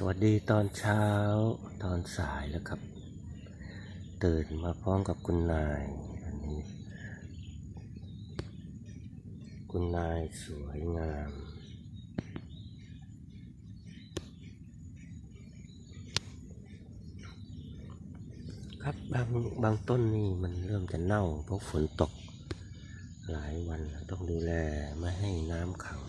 สวัสดีตอนเช้าตอนสายแล้วครับ ตื่นมาพร้อมกับคุณนายอันนี้ คุณนายสวยงาม ครับบางบางต้นนี่มันเริ่มจะเน่าเพราะฝนตก หลายวันต้องดูแลไม่ให้น้ำขัง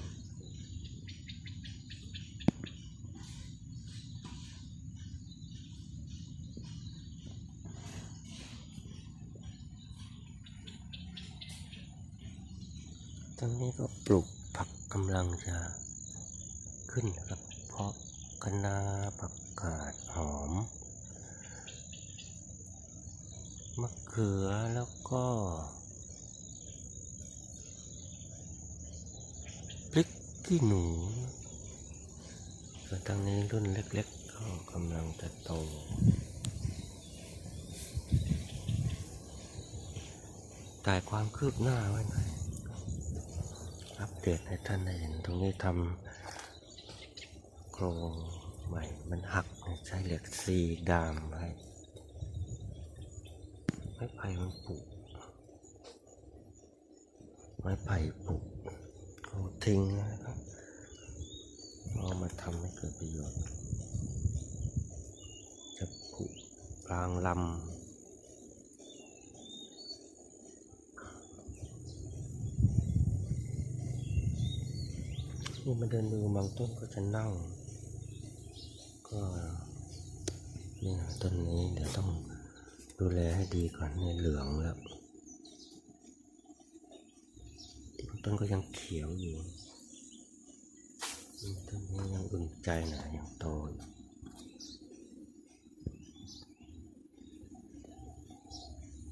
ตรงนี้ก็ปลูกผักกำลังจะขึ้นนะครับ เพราะคะนาผักกาดหอม มะเขือแล้วก็พริกขี้หนูส่วนทางนี้รุ่นเล็กๆก็กำลังจะโตถ่ความคืบหน้าไว้หน่อย อัปเดตให้ท่านได้เห็นตรงนี้ทำโครงใหม่มันหักใช้เหล็กซีดามไว้ไม้ไผ่มันปุไม้ไผ่ปุเขาทิ้งนะครับเอามาทำให้เกิดประโยชน์จะปุกลางลำ นี่มาเดินดูบางต้นก็จะเน่า ก็เนี่ยต้นนี้เดี๋ยวต้องดูแลให้ดีก่อนเนี่ยเหลืองแล้วบางต้นก็ยังเขียวอยู่ต้นนี้ยังอุ่นใจหน่อยยังโตอยู่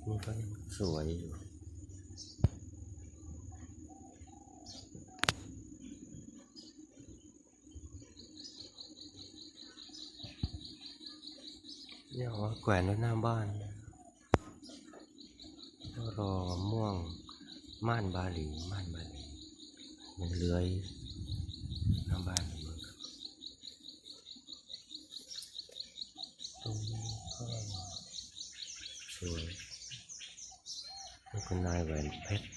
นี่ก็ยังสวยอยู่ เนี่ยเอาแขวนไว้หน้าบ้านแล้วรอม่วงม่านบาหลีม่านบาหลีมันเลื้อยหน้าบ้านอยู่ครับตรงนี้ก็สวยนี่คุณนายแหวนเพชร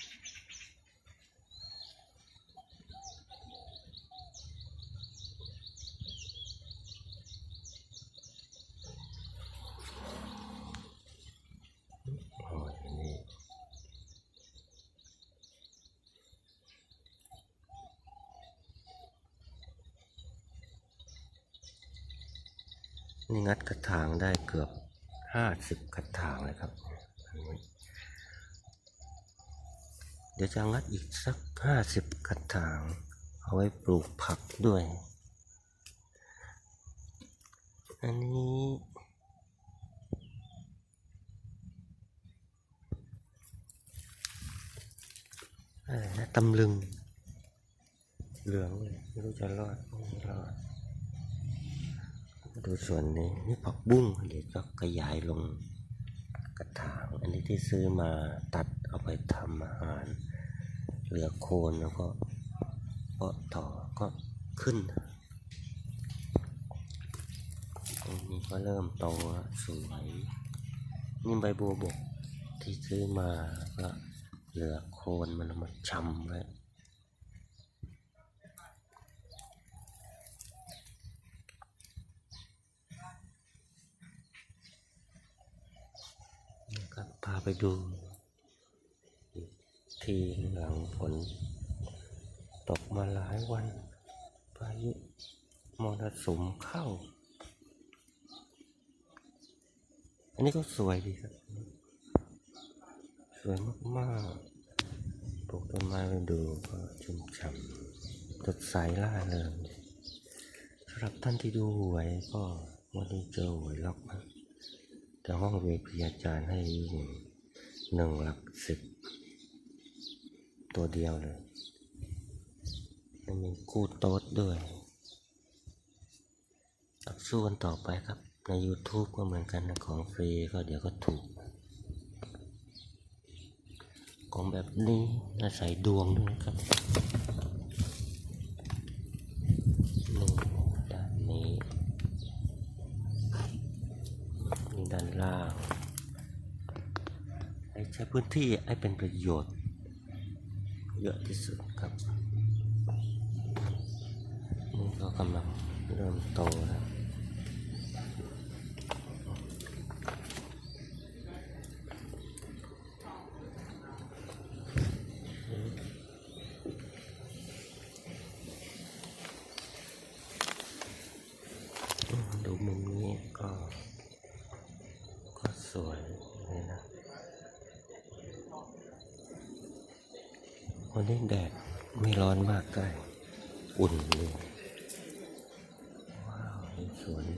นี่งัดกระถางได้เกือบห้าสิบกระถางเลยครับ เดี๋ยวจะงัดอีกสักห้าสิบกระถาง เอาไว้ปลูกผักด้วย อันนี้อะไรนะตำลึง เหลืองเลยไม่รู้จะรอดไม่รอด ดูส่วนนี้นี่ผักบุ้งเดี๋ยวก็ขยายลงกระถาง อันนี้ที่ซื้อมาตัดเอาไปทำอาหาร เหลือโคนแล้วก็เพาะต่อก็ขึ้นตรงนี้ก็เริ่มโตสวยนี่ใบบัวบกที่ซื้อมาก็เหลือโคนมันมาชำไว้นี่ครับพา ไปดูอีกทีหลังฝนตกมาหลายวันพายุมรสุมเข้า อันนี้ก็สวยดีครับ สวยมากๆปลูกต้นไม้ไปดูก็ชุ่มฉ่ำสดใสล่าเริงสำหรับท่านที่ดูหวยก็วันนี้เจอหวยล็อกนะแต่ห้องเวพีอาจารย์ให้วิ่ง หนึ่งหลักสิบ ตัวเดียวเลยมันมีกู้โต๊ดด้วยต่อสู้กันต่อไปครับ ใน YouTube ก็เหมือนกันนะของฟรีก็เดี๋ยวก็ถูก ของแบบนี้อาศัยดวงด้วยครับนี่ด้านนี้ ด้านล่าง ให้ใช้ พื้นที่ให้เป็นประโยชน์ เยอะที่สุดครับนี่ก็กำลังเริ่มโตแล้วดูมุมนี้ก็ก็สวยนะ วันนี้แดดไม่ร้อนมากได้อุ่นเลยว้าวนี่สวนนี่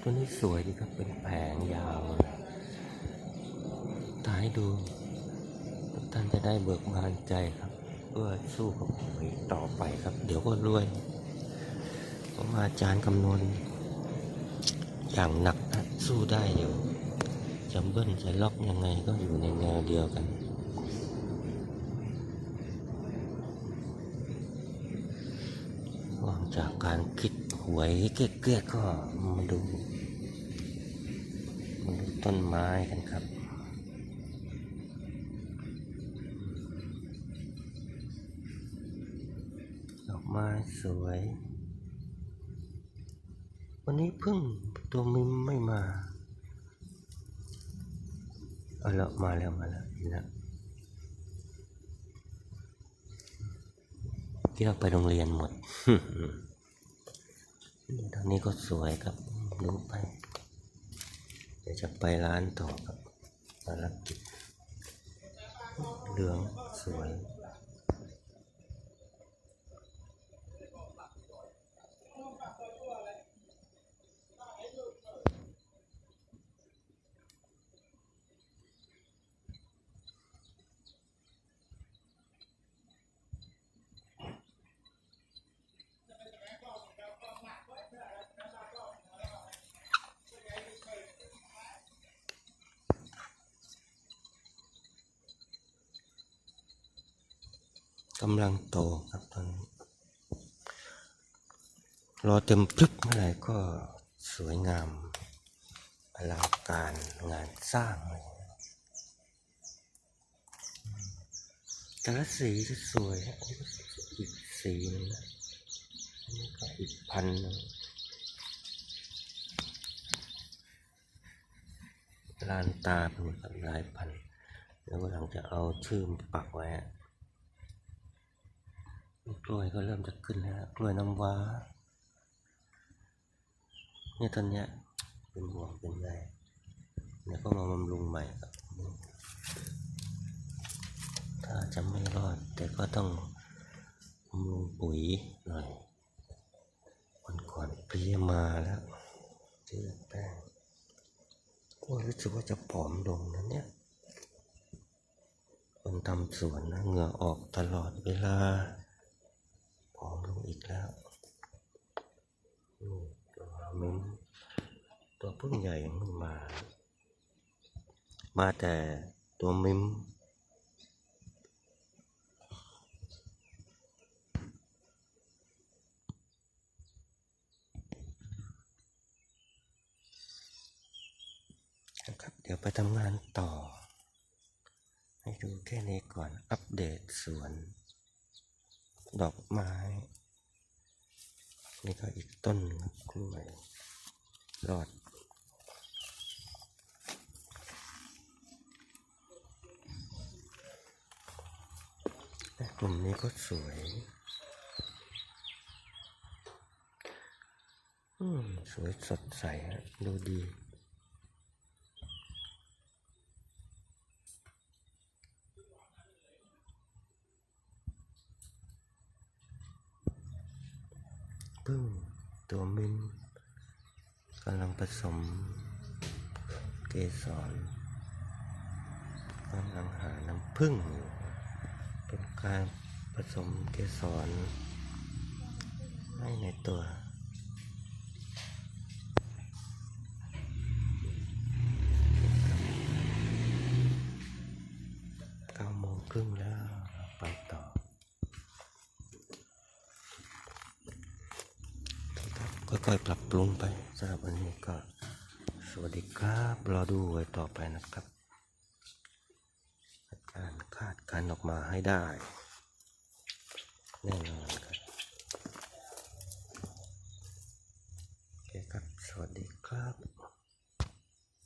ตัวนี้สวยดีครับเป็นแผงยาวเลยถ่ายดูทุกท่านจะได้เบิกบานใจครับเพื่อสู้กับหวยต่อไปครับ เดี๋ยวก็รวยผมอาจารย์คำนวณอย่างหนักนะ สู้ได้อยู่จะเบิ้ลจะล็อกยังไงก็อยู่ในแนวเดียวกันหลังจากการคิดหวยเก๊กๆก็มาดูมาดูต้นไม้กันครับดอกไม้สวย วันนี้พึ่ง ตัวมิมไม่มาเอาละมาแล้วมาแล้วเห็นล้วที่เราไปโรงเรียนหมดนี่ทางนี้ก็สวยครับดูไป เดี๋ยวจะไปร้านต่อครับภารกิจเหลืองสวย กำลังโตครับตอนนี้ รอเต็มพลึกเมื่อไหร่ก็สวยงามอลังการงานสร้างเลยแต่ละสีจะสวยอีกสีหนึงนะอันนี้ก็อีกพันหนึ่งลานตาเป็นแบบหลายพัน แล้วก็หลังจะเอาชื่อปักไว้ กล้วยก็เริ่มจะขึ้นแล้วกล้วยน้ำว้า เนี่ยตอนเนี้ยเป็นห่วงเป็นใยเนี่ยก็มาบำรุงใหม่ครับ ถ้าจะไม่รอด แต่ก็ต้องบำรุงปุ๋ยหน่อยวันก่อนเพียมาแล้วเจอแป้งก็รู้สึกว่าจะผอมลงนะเนี่ยคนทำสวนนะเหงื่อออกตลอดเวลา ผอมลงอีกแล้วอืมตัวมิ้นตัวพึ่งใหญ่ยังไม่มา มาแต่ตัวมิมนะครับเดี๋ยวไปทำงานต่อ ให้ดูแค่นี้ก่อนอัปเดตสวน ดอกไม้ นี่ก็อีกต้นครับกล้วยรอดกลุ่มนี้ก็สวยอืมสวยสดใสฮะดูดี พึ่งตัวมินกำลังผสมเกสรกำลังหาน้ำพึ่งอยู่เป็นการผสมเกสรให้ในตัว ค่อยๆปรับปรุงไปสำหรับวันนี้ก็สวัสดีครับรอดูไว้ต่อไปนะครับการคาดการณ์ออกมาให้ได้แน่นอนครับ